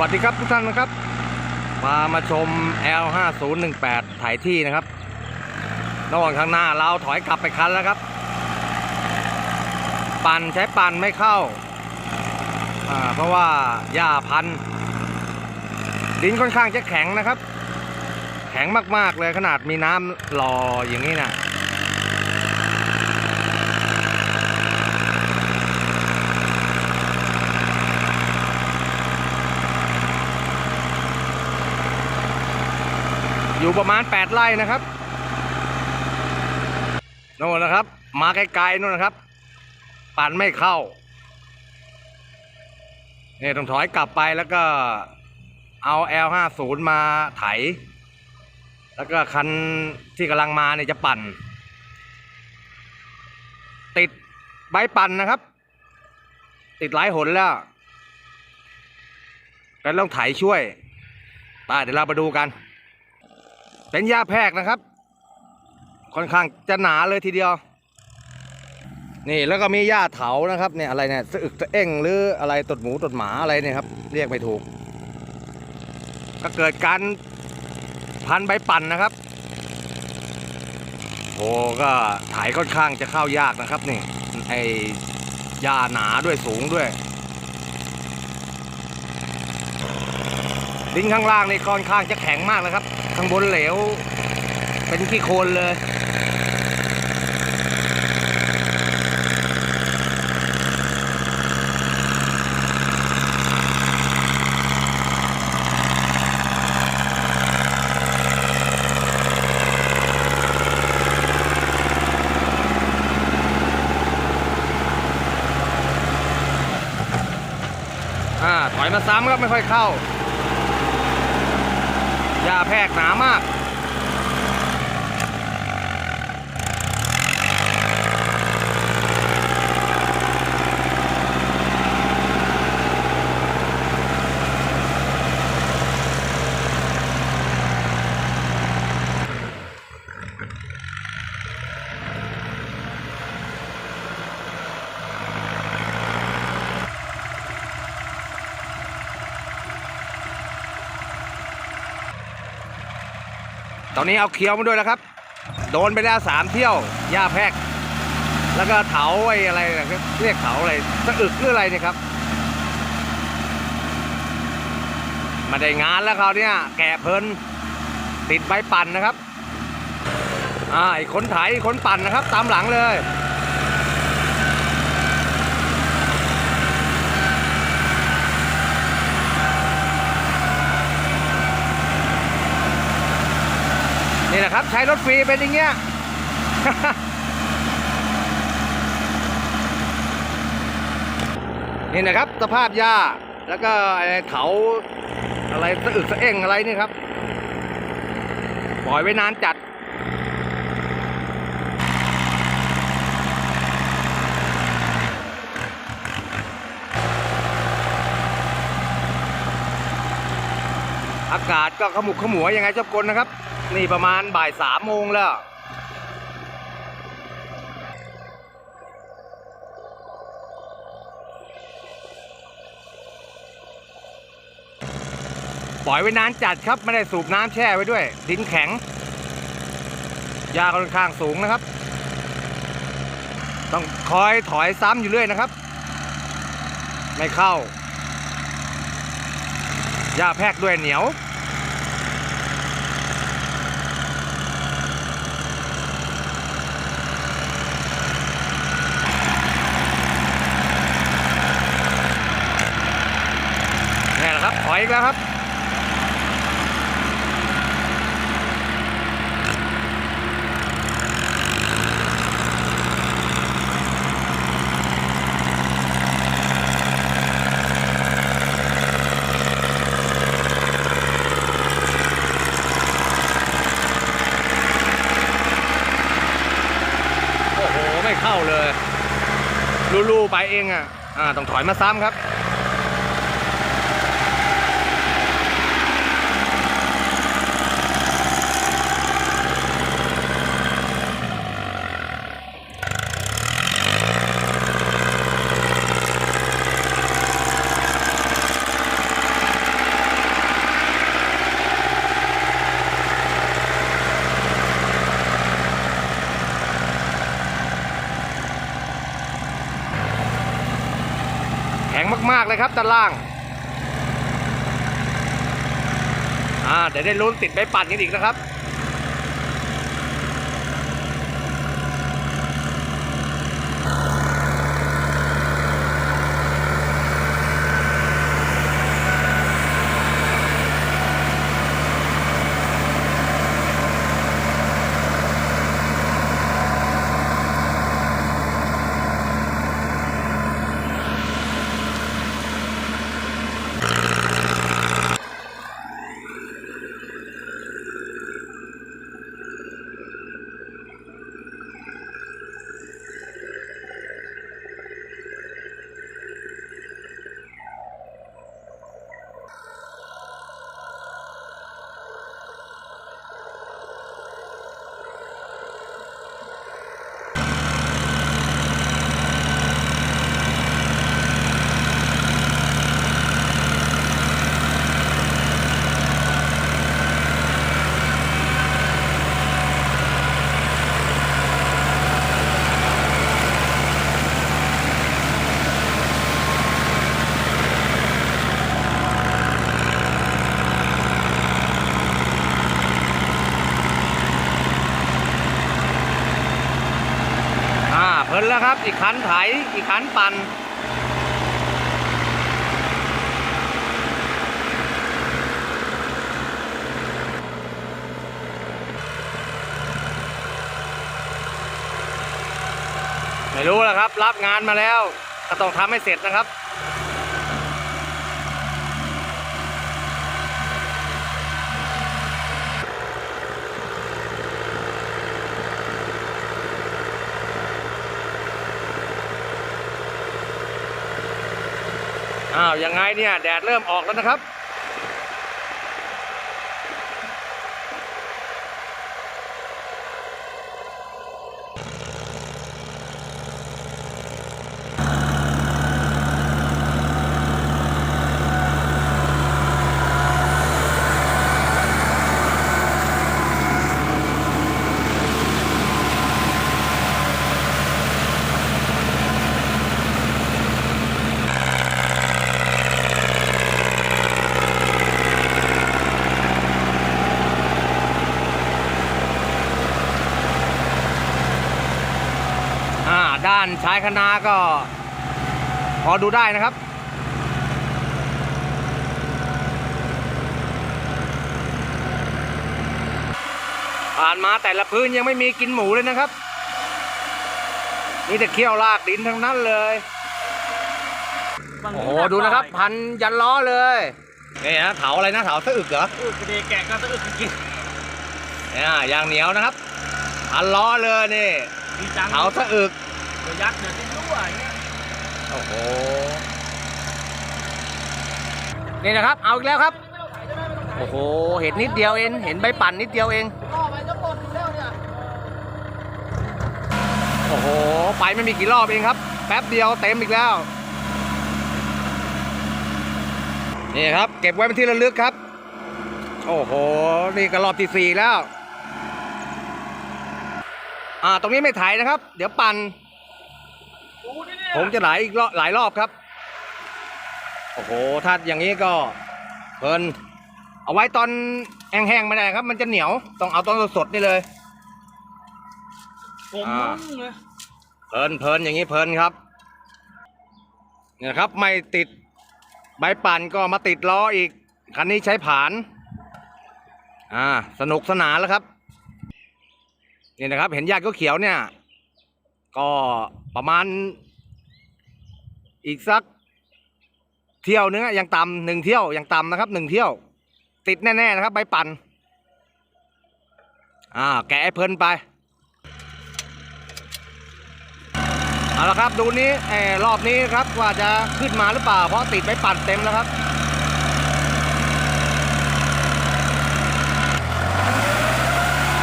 วัสดีครับทุกท่านนะครับ มามาชม L5018 ถ่ายที่นะครับระหว่างข้างหน้าเราถอยกลับไปคันแล้วครับ ปั่นใช้ปั่นไม่เข้าอ่าเพราะว่าหญ้าพันธุ์ดินค่อนข้างจะแข็งนะครับ แข็งมากๆเลยขนาดมีน้ำหล่ออย่างนี้นะ อยู่ประมาณ 8 ไร่นะครับโน่นนะครับ มาไกลๆโน่นนะครับปั่นไม่เข้าเนี่ยต้องถอยกลับไปแล้วก็เอา L50 มาไถ แล้วก็คันที่กำลังมาเนี่ยจะปั่น ติดใบปั่นนะครับ ติดหลายหนแล้วกันต้องไถช่วยไปเดี๋ยวเรามาดูกัน เป็นหญ้าแพรกนะครับ ค่อนข้างจะหนาเลยทีเดียว นี่แล้วก็มีหญ้าเถานะครับเนี่ยอะไรเนี่ยสะอึกสะเอ้งหรืออะไรตดหมูตดหมาอะไรเนี่ยครับ เรียกไม่ถูก ก็เกิดการพันใบปั่นนะครับโอ้ก็ถ่ายค่อนข้างจะเข้ายากนะครับนี่ไอ้หญ้าหนาด้วยสูงด้วยดินข้างล่างนี่ค่อนข้างจะแข็งมากเลยครับ ข้างบนเหลว เป็นขี้โคลนเลยอ่าถอยมาซ้ำครับไม่ค่อยเข้า หญ้าแพรกหนามาก ตอนนี้เอาเคี้ยวมาด้วยนะครับ โดนไปแล้วสามเที่ยวหญ้าแพรกแล้วก็เถาไอ้อะไรเรียกเถาอะไรสะอึกหรืออะไรเนี่ยครับมาได้งานแล้วเขาวเนี่ยแก่เพลินติดใบปั่นนะครับ อ่าไอ้คนไถคนปั่นนะครับ ตามหลังเลย ละครับ ใช้รถฟรีเป็นอย่างเงี้ยนี่นะครับสภาพหญ้าแล้วก็ไอ้เถาอะไรสะอึกสะเอ้งอะไรนี่ครับ ปล่อยไว้นานจัด อากาศก็ขมุกขมัวยังไงเจ้ากลนะครับ นี่ประมาณบ่ายสามโมงแล้ว ปล่อยไว้นานจัดครับ ไม่ได้สูบน้ำแช่ไว้ด้วย ดินแข็งยาค่อนข้างสูงนะครับ ต้องคอยถอยซ้ำอยู่เรื่อยนะครับ ไม่เข้าหญ้าแพรกด้วยเหนียว นี่แหละครับถ อีกแล้วครับ โอ้โห ไม่เข้าเลย ลู่ๆไปเองอะอ่าต้องถอยมาซ้ำครับ มากเลยครับด้านล่างอ่าเดี๋ยวได้ลุ้นติดไปปั่นกันอีกนะครับ นแล้วครับ อีกคันไถ อีกคันปั่นไม่รู้แล้วครับ รับงานมาแล้วก็ต้องทำให้เสร็จนะครับ อ้าวยังไงเนี่ยแดดเริ่มออกแล้วนะครับ อ่า ด้านชายคณาก็พอดูได้นะครับ ผ่านมาแต่ละพื้นยังไม่มีกินหมูเลยนะครับนี่แต่เคี่ยวลากดินทั้งนั้นเลยโอ้โหดูนะครับ พันยันล้อเลยนี่นะเถาอะไรนะเถาสะอึกเหรออึกกระเดกแกะก็สะอึกกินเนี่ยยางเหนียวนะครับพันล้อเลยนี่ดีจังเถาสะอึกเดี๋ยวยักษ์เดี๋ยวติ้นรั่วอย่างเงี้ยโอ้โห นี่นะครับ เอาอีกแล้วครับ โอ้โห เห็นนิดเดียวเอง เห็นใบปั่นนิดเดียวเองล่อไปจะหมดอยู่แล้วเนี่ยโอ้โห ไปไม่มีกี่รอบเองครับ แป๊บเดียวเต็มอีกแล้ว นี่ครับ เก็บไว้เป็นที่ระลึกครับ โอ้โห นี่ก็รอบที่สี่แล้ว อ่า ตรงนี้ไม่ถ่ายนะครับ เดี๋ยวปั่น ผมจะหลายอีกรอบหลายรอบครับ โอ้โห ถ้าอย่างนี้ก็เพลิน เอาไว้ตอนแห้งๆไม่ได้ครับ มันจะเหนียว ต้องเอาตอนสดๆนี่เลยผมอ่ามึงเลยเพลินเพลินอย่างนี้เพลินครับ เนี่ยครับไม่ติดใบปั่นก็มาติดล้ออีก คันนี้ใช้ผาน อ่า สนุกสนานแล้วครับ นี่นะครับ เห็นยาเขียวๆเนี่ย ก็ประมาณ อีกสัก เที่ยวนึงอะยังต่ำหนึ่งเที่ยวยังต่ำนะครับหนึ่งเที่ยว ติดแน่ๆนะครับ ใบปั่นอ่าแกะเพลินไปเอาละครับดูนี้เอรอบนี้ครับว่าจะขึ้นมาหรือเปล่า เพราะติดไปปั่นเต็มแล้วครับ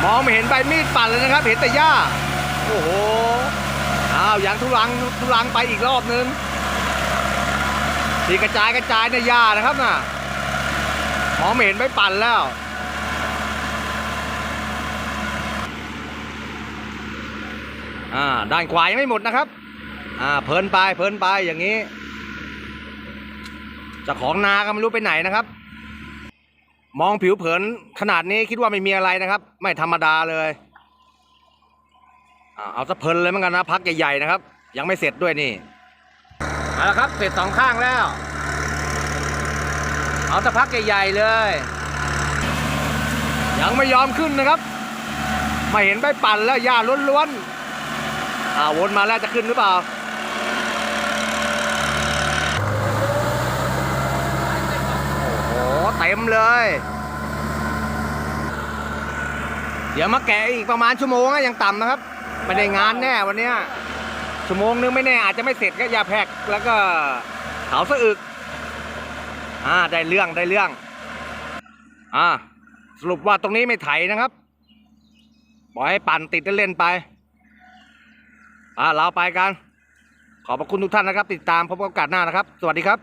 มองไม่เห็นใบมีดปั่นเลยนะครับ เห็นแต่หญ้า โอ้โห อ้าวยังทุลังทุลังไปอีกรอบนึงที่กระจายกระจายเนี่ยหญ้านะครับน่ะหมอไม่เห็นใบปั่นแล้วอ่าด้านขวายังไม่หมดนะครับอ่าเพลินไปเพลินไปอย่างนี้จ้าของนาก็ไม่รู้ไปไหนนะครับ มองผิวเผินขนาดนี้คิดว่าไม่มีอะไรนะครับ ไม่ธรรมดาเลย อ่าเอาสะเพลินเลยเหมือนกันนะพักใหญ่ๆนะครับ ยังไม่เสร็จด้วยนี่เอาละครับเสร็จสองข้างแล้ว เอาสะพักใหญ่ๆเลย ยังไม่ยอมขึ้นนะครับไม่เห็นใบปั่นแล้วหญ้าล้วนๆอ่าวนมาแล้วจะขึ้นหรือเปล่าโอ้โหเต็มเลย เดี๋ยวมาแกะอีกประมาณชั่วโมงอะยังต่ำนะครับ ไม่ได้งานแน่วันเนี้ยชั่วโมงนึงไม่แน่อาจจะไม่เสร็จก็ยาแพกแล้วก็เขาสะอึกอ่าได้เรื่องได้เรื่องอ่าสรุปว่าตรงนี้ไม่ไถนะครับปล่อยให้ปั่นติดเล่นๆไปอ่าเราไปกัน ขอบพระคุณทุกท่านนะครับ ติดตามพบกันโอกาสหน้านะครับ สวัสดีครับ